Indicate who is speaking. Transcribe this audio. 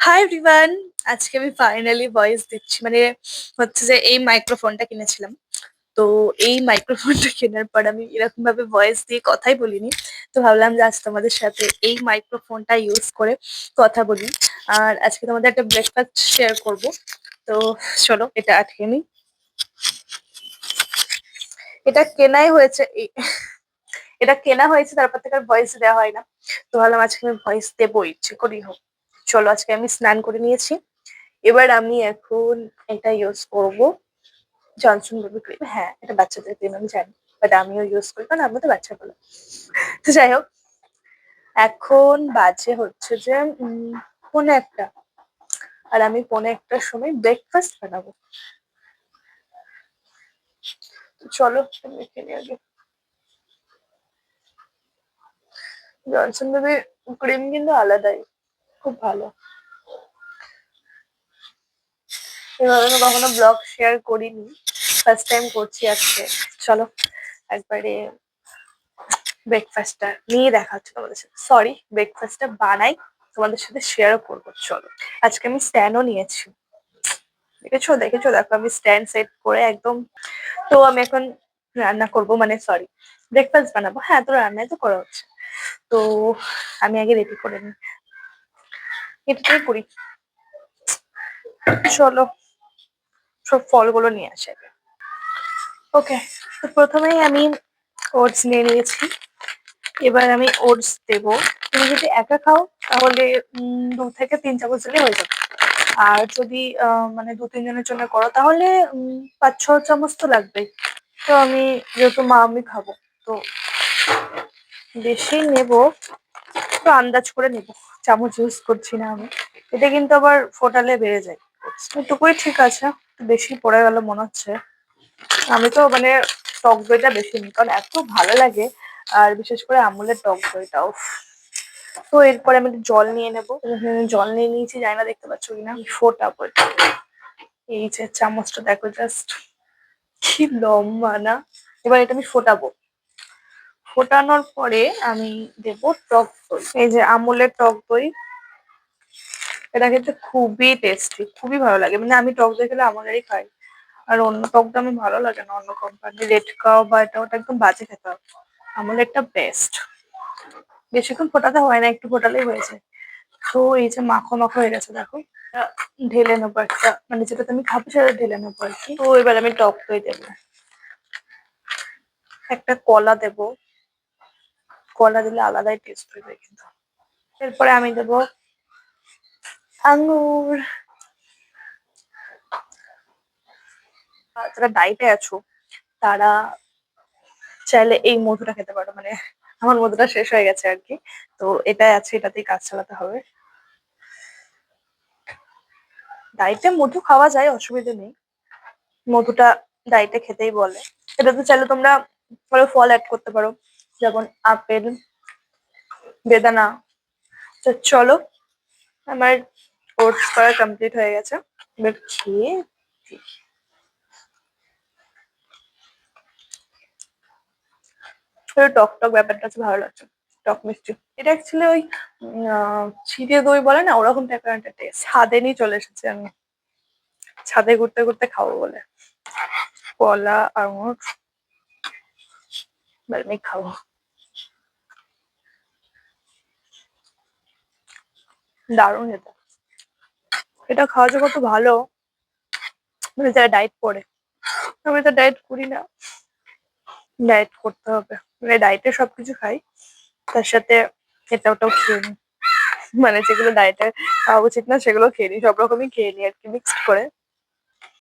Speaker 1: Hi everyone আজকে আমি finally voice দিচ্ছি। মানে হচ্ছে যে এই মাইক্রোফোনটা কিনেছিলাম। তো এই মাইক্রোফোনটা কেনার পর আমি এরকম ভাবে ভয়েস দিয়ে কথাই বলিনি। তো ভাবলাম যে আজ তোমাদের সাথে এই মাইক্রোফোনটা ইউজ করে কথা বলি। আর আজকে তোমাদের একটা ব্রেকফাস্ট শেয়ার করব। তো চলো, এটা আটকে নিই। এটা কেনাই হয়েছে এটা কেনা হয়েছে, তারপর থেকে আর ভয়েস দেওয়া হয় না। তো ভাবলাম আজকে আমি ভয়েস দেবো, ইচ্ছে করেই হোক। চলো আজকে আমি স্নান করে নিয়েছি। এবার আমি এখন এটা ইউজ করব জনসন বেবি ক্রিম হ্যাঁ এটা বাচ্চাদের ক্রিম আমি জানি। বাট আমিও ইউজ করি, কারণ আমি তো বাচ্চা বলো। তো যাই হোক, এখন বাজে হচ্ছে যে পৌনে একটা। আর আমি পৌনে একটার সময় ব্রেকফাস্ট বানাবো। চলো জনসন বেবি ক্রিম কিন্তু আলাদাই। খুব ভালো। এভাবে আমি কখনো ব্লগ শেয়ার করিনি। ফার্স্ট টাইম করছি আজকে। চলো, একবারে ব্রেকফাস্টটা নিয়ে দেখা হচ্ছে তোমাদের সাথে। সরি ব্রেকফাস্টটা বানাই, তোমাদের সাথে শেয়ারও করব। চলো, আজকে আমি স্ট্যান্ডও নিয়েছি। দেখেছ? দেখেছ? দেখো, আমি স্ট্যান্ড সেট করে একদম, তো আমি এখন রান্না করব। মানে সরি ব্রেকফাস্ট বানাবো। হ্যাঁ তো রান্নাই তো করা হচ্ছে। তো আমি আগে রেডি করে নিই। এটাতেই করি। চলো, সব ফলগুলো নিয়ে আসে ওকে তো প্রথমেই আমি ওটস নিয়ে নিয়েছি। এবার আমি ওটস দেব। তুমি যদি একা খাও, তাহলে দু থেকে তিন চামচ দিলে হয়ে যাবে। আর যদি মানে দু, তিনজনের জন্য করো, তাহলে পাঁচ, ছ চামচ তো লাগবেই। তো আমি, যেহেতু মা, আমি খাব, তো বেশি নেব তো আন্দাজ করে নেব। চামচ ইউজ করছি না আমি। এটা কিন্তু আবার ফোটালে বেড়ে যায়। এটুকুই ঠিক আছে বেশি পড়ে গেল মনে হচ্ছে। আমি তো মানে টক দইটা বেশি নিই, কারণ এত ভালো লাগে, আর বিশেষ করে আমুলের টক দইটা, উফ। তো এরপরে আমি একটু জল নিয়ে নেব। জল নিয়ে নিয়েছি, জানি না দেখতে পাচ্ছ কিনা। ফোটাবো। এই যে চামচটা দেখো জাস্ট কি লম্বা না। এবার এটা আমি ফোটাবো। ফোটানোর পরে আমি দেব টক দই। এই যে আমুলের টক দই, এটা খেতে খুবই টেস্টি খুবই ভালো লাগে। মানে আমি টক দই খেলে আমুলেরই খাই। আর অন্য টকটা আমার ভালো লাগে না, অন্য কোম্পানি রেড কাও বা এটা, ওটা একদম বাজে খেতে হবে আমুলেরটা বেস্ট বেশিক্ষণ ফোটাতে হয় না, একটু ফোটালেই হয়েছে তো এই যে মাখো মাখো হয়ে গেছে, দেখো। ঢেলে নেব একটা মানে যেটা তুমি খাব সেটা ঢেলে নেব আর কি। তো এবার আমি টক দই দেবো। একটা কলা দেবো। কলা দিলে আলাদাই টেস্ট হবে কিন্তু। এরপরে আমি দেবো আঙ্গুর। যারা ডাইটে আছো, তারা চাইলে এই মধুটা খেতে পারো। মানে আমার মধুটা শেষ হয়ে গেছে আর কি। তো এটাই আছে, এটাতেই কাজ চালাতে হবে। ডাইটে মধু খাওয়া যায়, অসুবিধা নেই। মধুটা ডাইটে খেতেই বলে। এটাতে চাইলে তোমরা ফল অ্যাড করতে পারো। যেমন আপেল, বেদানা। তো চলো, আমার ওটস করা কমপ্লিট হয়ে গেছে। এবার খেয়ে টক টক ব্যাপারটা আছে ভালো লাগছে। টক মিষ্টি। এটা অ্যাকচুয়ালি ওই চিড়ে দই বলে না, ওরকম টাইপের একটা টেস্ট ছাদে নিয়ে চলে এসেছি আমি। ছাদে ঘুরতে ঘুরতে খাব বলে। কলা, আঙুর আমি খাব। দারুণ এটা। এটা খাওয়া যে কত ভালো। মানে যারা ডায়েট করে, আমি তো ডায়েট করি না। ডায়েট করতে হবে। মানে ডায়েটে সবকিছু খাই, তার সাথে এটা ওটাও খেয়ে নিই। মানে যেগুলো ডায়েটে খাওয়া উচিত না, সেগুলো খেয়ে নিই। সব রকমই খেয়ে নিই আর কি মিক্সড করে।